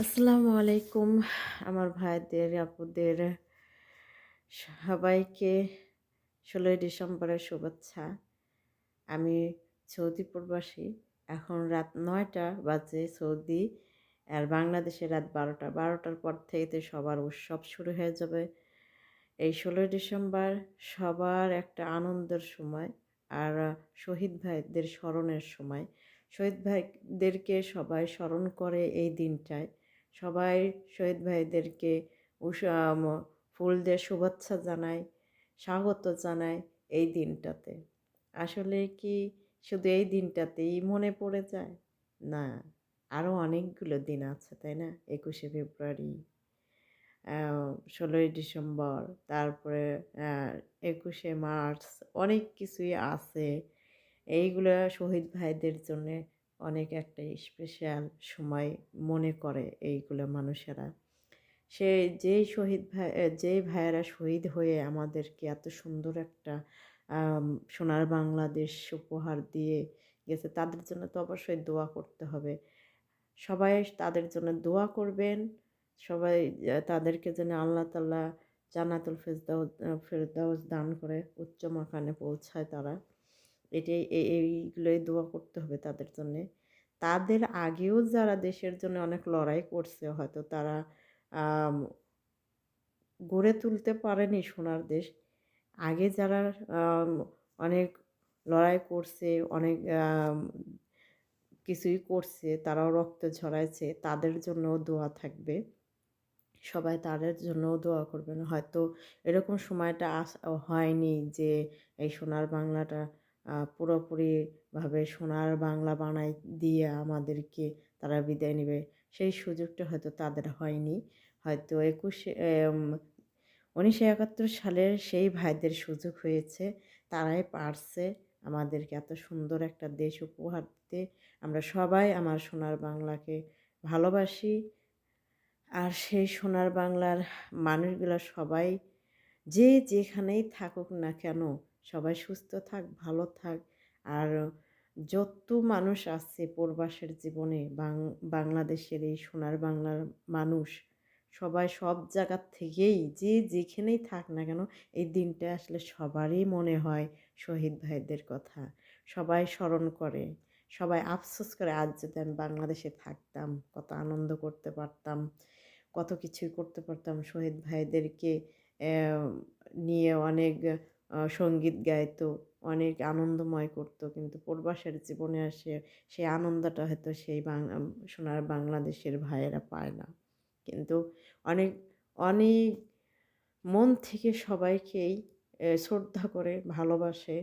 আসসালামু আলাইকুম, আমার ভাইদের, আপুদের সবাইকে ষোলোই ডিসেম্বরের শুভেচ্ছা। আমি সৌদি প্রবাসী, এখন রাত নয়টা বাজে সৌদি, আর বাংলাদেশে রাত বারোটা। বারোটার পর থেকে তো সবার উৎসব শুরু হয়ে যাবে। এই ষোলোই ডিসেম্বর সবার একটা আনন্দের সময়, আর শহীদ ভাইদের স্মরণের সময়। শহীদ ভাইদেরকে সবাই স্মরণ করে এই দিনটায়। সবাই শহীদ ভাইদেরকে ফুল দিয়ে শুভেচ্ছা জানায়, স্বাগত জানায় এই দিনটাতে। আসলে কি শুধু এই দিনটাতেই মনে পড়ে যায়? না আরও অনেকগুলো দিন আছে, তাই না? একুশে ফেব্রুয়ারি ষোলোই ডিসেম্বর, তারপরে একুশে মার্চ, অনেক কিছুই আছে। এইগুলো শহীদ ভাইদের জন্যে অনেক একটা স্পেশাল সময় মনে করে এইগুলো মানুষেরা। সে যেই শহীদ ভাই যেই ভাইয়েরা শহীদ হয়ে আমাদেরকে এত সুন্দর একটা সোনার বাংলাদেশ উপহার দিয়ে গেছে, তাদের জন্য তো অবশ্যই দোয়া করতে হবে। সবাই তাদের জন্য দোয়া করবেন, সবাই তাদেরকে যেন আল্লাহ তাল্লাহ জানাতুল ফেরদাউস ফেরদাউস দান করে, উচ্চ মাকানে পৌঁছায় তারা। এটাই এইগুলোই দোয়া করতে হবে তাদের জন্যে। তাদের আগেও যারা দেশের জন্য অনেক লড়াই করছে, হয়তো তারা গড়ে তুলতে পারেনি সোনার দেশ। আগে যারা অনেক লড়াই করছে, অনেক কিছুই করছে, তারাও রক্ত ঝরাইছে, তাদের জন্য দোয়া থাকবে। সবাই তাদের জন্যও দোয়া করবেন। হয়তো এরকম সময়টা আস, হয়নি যে এই সোনার বাংলাটা পুরোপুরিভাবে সোনার বাংলা বানাই দিয়ে আমাদেরকে তারা বিদায় নেবে। সেই সুযোগটা হয়তো তাদের হয়নি। হয়তো একুশে উনিশশো একাত্তর সালের সেই ভাইদের সুযোগ হয়েছে। তারাই পারছে আমাদেরকে এত সুন্দর একটা দেশ উপহার দিতে। আমরা সবাই আমার সোনার বাংলাকে ভালোবাসি। আর সেই সোনার বাংলার মানুষগুলো সবাই যে যেখানেই থাকুক না কেন সবাই সুস্থ থাক, ভালো থাক। আর যত মানুষ আছে প্রবাসের জীবনে বাংলাদেশের এই সোনার বাংলার মানুষ, সবাই সব জায়গার থেকেই, যে যেখানেই থাক না কেন, এই দিনটা আসলে সবারই মনে হয় শহীদ ভাইদের কথা। সবাই স্মরণ করে, সবাই আফসোস করে, আজ যদি আমি বাংলাদেশে থাকতাম, কত আনন্দ করতে পারতাম, কত কিছুই করতে পারতাম, শহীদ ভাইদেরকে নিয়ে অনেক সংগীত গাইতো, অনেক আনন্দময় করতো। কিন্তু প্রবাসের জীবনে আসে সেই আনন্দটা হয়তো সেই বাংলা সোনার বাংলাদেশের ভাইয়েরা পায় না। কিন্তু অনেক অনেক মন থেকে সবাইকেই শ্রদ্ধা করে ভালোবাসে।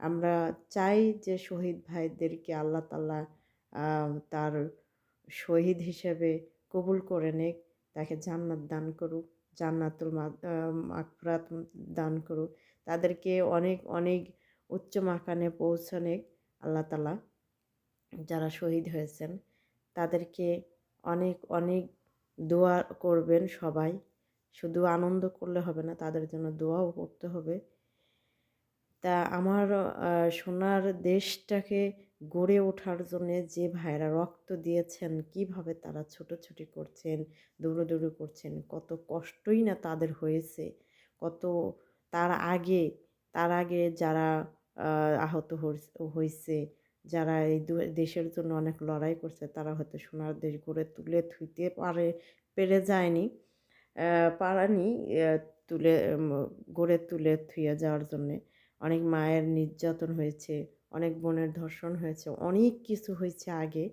আমরা চাই যে শহীদ ভাইদেরকে আল্লাহ তাল্লাহ তার শহীদ হিসেবে কবুল করে নেক। তাকে জান্নাত দান করুক, জান্নাতুল মাকফরাত দান করুক। তাদেরকে অনেক অনেক উচ্চ মাকানে পৌঁছানে আল্লাহ তালা যারা শহীদ হয়েছেন, তাদেরকে অনেক অনেক দোয়া করবেন সবাই। শুধু আনন্দ করলে হবে না, তাদের জন্য দোয়াও করতে হবে। তা আমার সোনার দেশটাকে গড়ে ওঠার জন্যে যে ভাইরা রক্ত দিয়েছেন, কীভাবে তারা ছোটোছুটি করছেন, দৌড়োদৌড়ি করছেন, কত কষ্টই না তাদের হয়েছে, কত তার আগে তার আগে যারা আহত হয়েছে যারা এই দেশের জন্য অনেক লড়াই করছে, তারা হয়তো সোনার দেশ গড়ে তুলে থুইতে পারে, পেরে যায়নি। পারানি তুলে গড়ে তুলে থুয়ে যাওয়ার জন্যে অনেক মায়ের নির্যাতন হয়েছে, অনেক বোনের ধর্ষণ হয়েছে, অনেক কিছু হয়েছে আগে।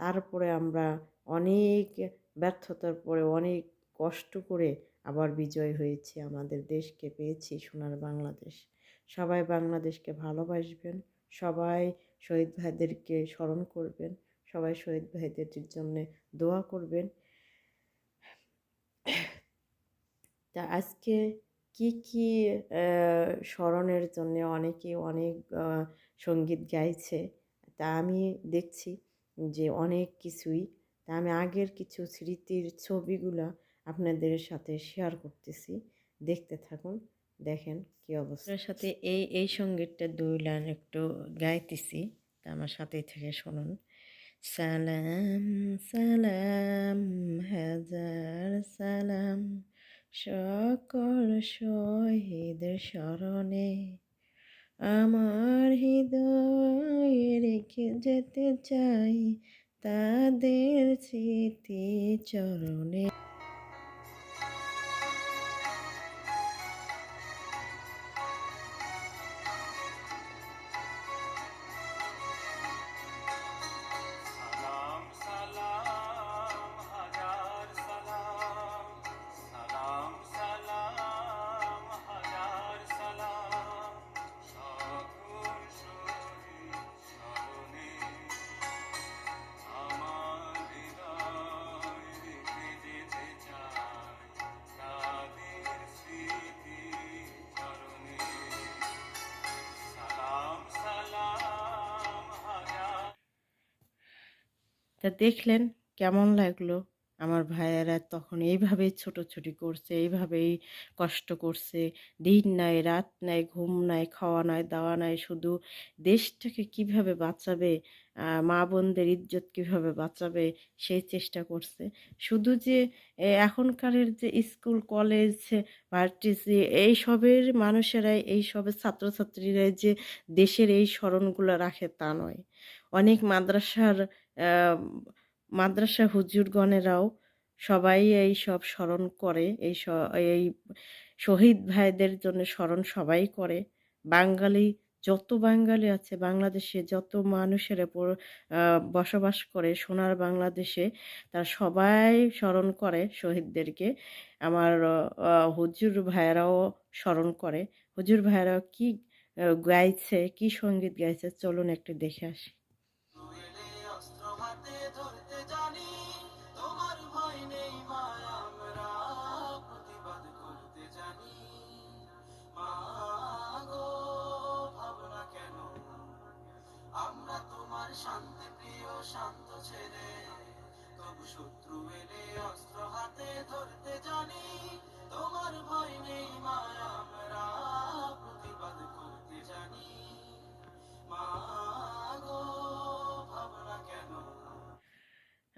তারপরে আমরা অনেক ব্যর্থতার পরে অনেক কষ্ট করে আবার বিজয় হয়েছে আমাদের দেশকে, পেয়েছি সোনার বাংলাদেশ। সবাই বাংলাদেশকে ভালোবাসবেন, সবাই শহীদ ভাইদেরকে স্মরণ করবেন, সবাই শহীদ ভাইদের জন্য দোয়া করবেন। তা আজকে কি কি স্মরণের জন্য অনেকে অনেক সংগীত গাইছে, তা আমি দেখছি যে অনেক কিছুই। তা আমি আগের কিছু স্মৃতির ছবিগুলো আপনাদের সাথে শেয়ার করতেছি। দেখতে থাকুন, দেখেন কি অবস্থার সাথে এই এই সঙ্গীতটা দুই লাইন একটু গাইতেছি, তা আমার সাথেই থেকে শুনুন। সালাম সালাম, হাজার সালাম, সকল শহীদের স্মরণে। আমার হৃদয়ে রেখে যেতে চাই, তাদের স্মৃতি চরণে তা দেখলেন কেমন লাগল? আমার ভাইয়েরা তখন এইভাবেই ছোটোছুটি করছে, এইভাবেই কষ্ট করছে। দিন নাই, রাত নাই, ঘুম নাই, খাওয়া নাই, দাওয়া নাই, শুধু দেশটাকে কীভাবে বাঁচাবে মা বোনদের ইজ্জত কীভাবে বাঁচাবে, সেই চেষ্টা করছে। শুধু যে এখনকারের যে স্কুল, কলেজ, ভার্সিটি এইসবের মানুষেরাই এইসবের ছাত্রছাত্রীরাই যে দেশের এই স্মরণগুলো রাখে তা নয়। অনেক মাদ্রাসার মাদ্রাসা হুজুরগণেরাও সবাই এই সব স্মরণ করে এই এই শহীদ ভাইদের জন্য স্মরণ সবাই করে। বাঙালি যত বাঙালি আছে বাংলাদেশে যত মানুষের আহ, বসবাস করে সোনার বাংলাদেশে তারা সবাই স্মরণ করে শহীদদেরকে। আমার হুজুর ভাইয়েরাও স্মরণ করে। হুজুর ভাইয়েরাও কি গাইছে কি সংগীত গাইছে? চলুন একটু দেখে আসি।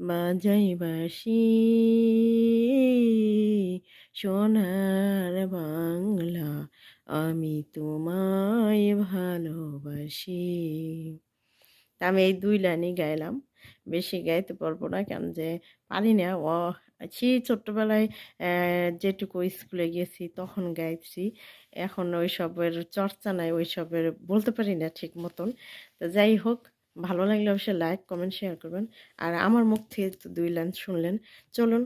বাজাই বাসি সোনার বাংলা আমি তোমায় ভালোবাসি। তা আমি এই দুই লাইনই গাইলাম। বেশি গাইতে পারব না কেন যে পারি না। ও সেই ছোট্টবেলায় যেটুকু স্কুলে গেছি তখন গাইছি। এখন ওইসবের চর্চা নাই, ওইসবের বলতে পারি না ঠিক মতন। তো যাই হোক ভালো লাগলে অবশ্যই লাইক কমেন্ট শেয়ার করবেন। আর আমার মুখ থেকে তো দুই লাইন শুনলেন। চলুন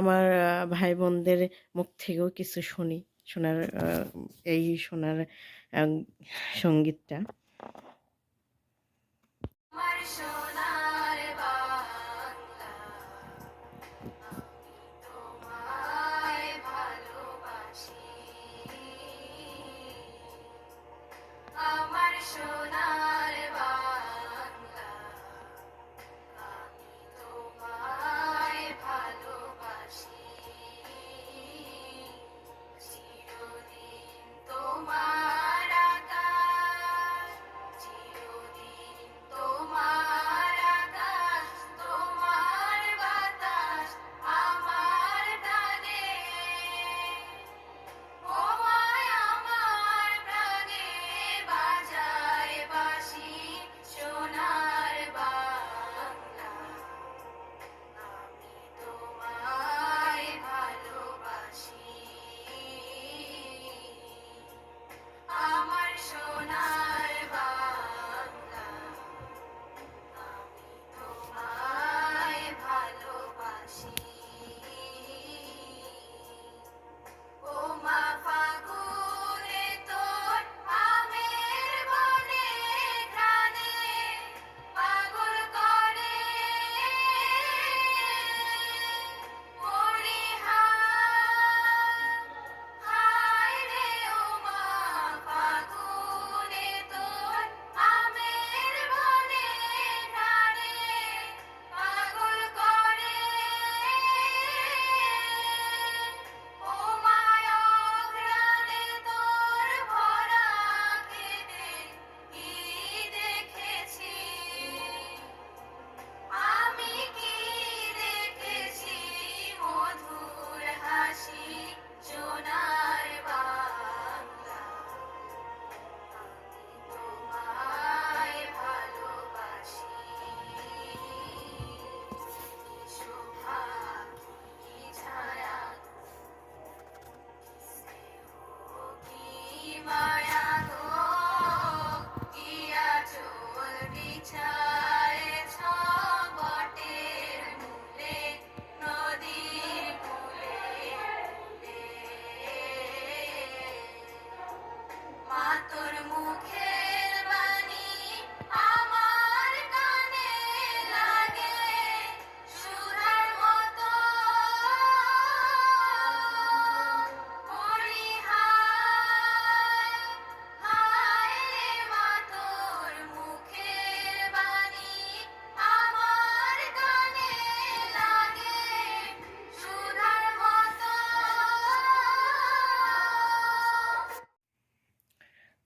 আমার ভাই বোনদের মুখ থেকেও কিছু শুনি, শোনার এই শোনার সঙ্গীতটা।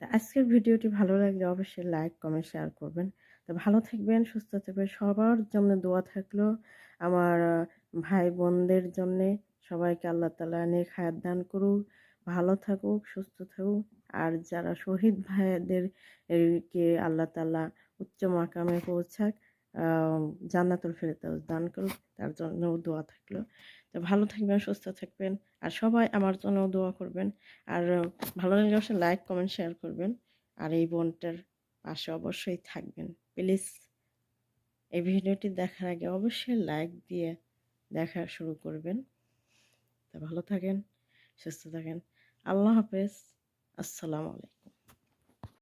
আজকের ভিডিওটি ভালো লাগলে অবশ্যই লাইক কমেন্ট শেয়ার করবেন। তো ভালো থাকবেন, সুস্থ থাকবেন। সবার জন্য দোয়া থাকল আমার ভাই বোনদের জন্যে। সবাইকে আল্লাহ তালা নেক হায়াত দান করুক, ভালো থাকুক, সুস্থ থাকুক। আর যারা শহীদ ভাইদের এর কে আল্লাহ তালা উচ্চ মাকামে পৌঁছাক জান্নাতুল ফেরদাউস দান করুক, তার জন্য দোয়া থাকল। তো ভালো থাকবেন, সুস্থ থাকবেন, আর সবাই আমার জন্য দোয়া করবেন। আর ভালো লাগলে অবশ্যই লাইক, কমেন্ট, শেয়ার করবেন। আর এই বোনটার পাশে অবশ্যই থাকবেন। প্লিজ, এই ভিডিওটি দেখার আগে অবশ্যই লাইক দিয়ে দেখা শুরু করবেন। তো ভালো থাকেন, সুস্থ থাকেন। আল্লাহ হাফেজ। আসসালামু আলাইকুম।